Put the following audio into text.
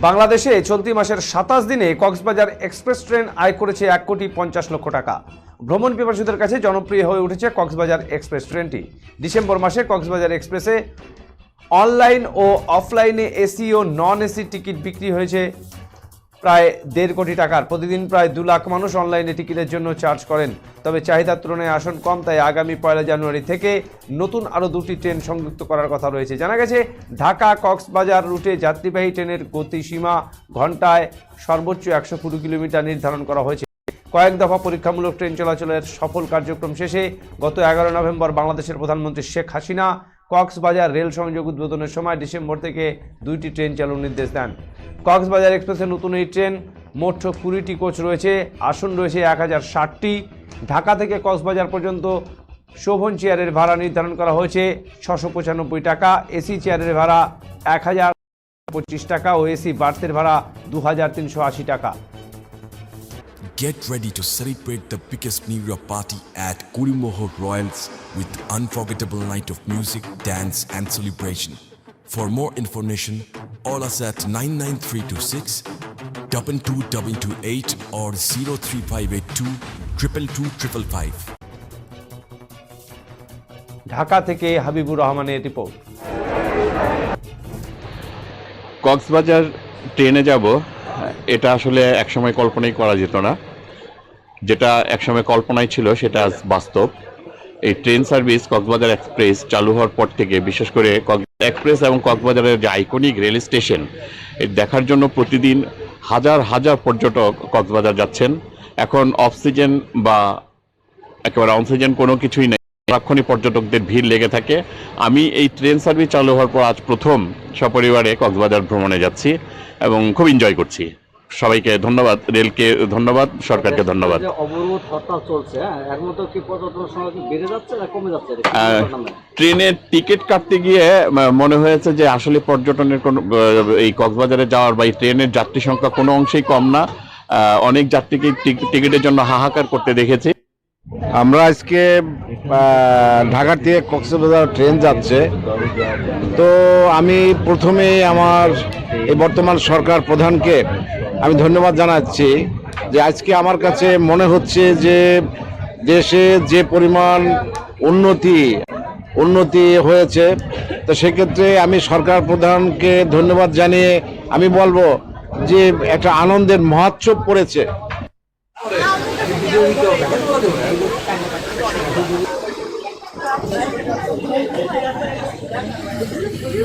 বাংলাদেশে চলতি মাসের সাতাশ দিনে কক্সবাজার এক্সপ্রেস ট্রেন আয় করেছে এক কোটি পঞ্চাশ লক্ষ টাকা। ভ্রমণ পিপাসুদের কাছে জনপ্রিয় হয়ে উঠেছে কক্সবাজার এক্সপ্রেস ট্রেনটি। ডিসেম্বর মাসে কক্সবাজার এক্সপ্রেসে অনলাইন ও অফলাইনে এসি ও নন এসি টিকিট বিক্রি হয়েছে। প্রায় দেড় কোটি টাকার। প্রতিদিন প্রায় দু লাখ মানুষ অনলাইনে টিকিটের জন্য চার্জ করেন। তবে চাহিদার তুলনায় আসন কম, তাই আগামী পয়লা জানুয়ারি থেকে নতুন আরও দুটি ট্রেন সংযুক্ত করার কথা রয়েছে। জানা গেছে, ঢাকা কক্সবাজার রুটে যাত্রীবাহী ট্রেনের গতিসীমা ঘন্টায় সর্বোচ্চ একশো কুড়ি কিলোমিটার নির্ধারণ করা হয়েছে। কয়েক দফা পরীক্ষামূলক ট্রেন চলাচলের সফল কার্যক্রম শেষে গত এগারো নভেম্বর বাংলাদেশের প্রধানমন্ত্রী শেখ হাসিনা কক্সবাজার রেল সংযোগ উদ্বোধনের সময় ডিসেম্বর থেকে দুইটি ট্রেন চালুর নির্দেশ দেন। কক্সবাজার এক্সপ্রেসের নতুন এই ট্রেন মোট কুড়িটি কোচ রয়েছে। আসন রয়েছে এক হাজার ষাটটি। ঢাকা থেকে কক্সবাজার পর্যন্ত শোভন চেয়ারের ভাড়া নির্ধারণ করা হয়েছে ছশো পঁচানব্বই টাকা। এসি চেয়ারের ভাড়া এক হাজার পঁচিশ টাকা ও এসি বার্থের ভাড়া দু হাজার তিনশো আশি টাকা। Get ready to celebrate the biggest New Year party at Kurimoho Royals with unforgettable night of music, dance and celebration. For more information, call us at 99326 22228 or 03582 222 Dhaka থেকে হাবিবুর রহমানের রিপোর্ট। কক্সবাজার ট্রেনে যাব এটা আসলে একসময় কল্পনাই করা যেত না। যেটা একসময় কল্পনায় ছিল সেটা আজ বাস্তব। এই ট্রেন সার্ভিস কক্সবাজার এক্সপ্রেস চালু হওয়ার পর থেকে বিশেষ করে কক্স- এক্সপ্রেস এবং কক্সবাজারের যে আইকনিক রেল স্টেশন দেখার জন্য প্রতিদিন হাজার হাজার পর্যটক কক্সবাজার যাচ্ছেন। এখন অক্সিজেন বা একেবারে অক্সিজেন কোনো কিছুই নেই। সারাক্ষণই পর্যটকদের ভিড় লেগে থাকে। আমি এই ট্রেন সার্ভিস চালু হওয়ার পর আজ প্রথম সপরিবারে কক্সবাজার ভ্রমণে যাচ্ছি এবং খুব এনজয় করছি। সবাইকে ধন্যবাদ রেলকে ধন্যবাদ সরকারকে ধন্যবাদ। অবরোধ হরতাল চলছে হ্যাঁ? এর মধ্যে কি কি বেড়ে যাচ্ছে না কমে যাচ্ছে? এটা কি আহ, ব্যাপার নামে? ট্রেনের টিকিট কাটতে গিয়ে মনে হয়েছে যে আসলে পর্যটনের কোনো এই কক্সবাজারে যাওয়ার বা এই ট্রেনের যাত্রী সংখ্যা কোনো অংশেই কম না। অনেক যাত্রীকে টিক- টিকিটের জন্য হাহাকার করতে দেখেছি। আমরা আজকে ঢাকা থেকে কক্সবাজার ট্রেন যাচ্ছে। তো আমি প্রথমে আমার এই বর্তমান সরকার প্রধানকে আমি ধন্যবাদ জানাচ্ছি যে আজকে আমার কাছে মনে হচ্ছে যে দেশে যে পরিমাণ উন্নতি উন্নতি হয়েছে, তো সেক্ষেত্রে আমি সরকার প্রধানকে ধন্যবাদ জানিয়ে আমি বলব যে একটা আনন্দের মহোৎসব পড়েছে।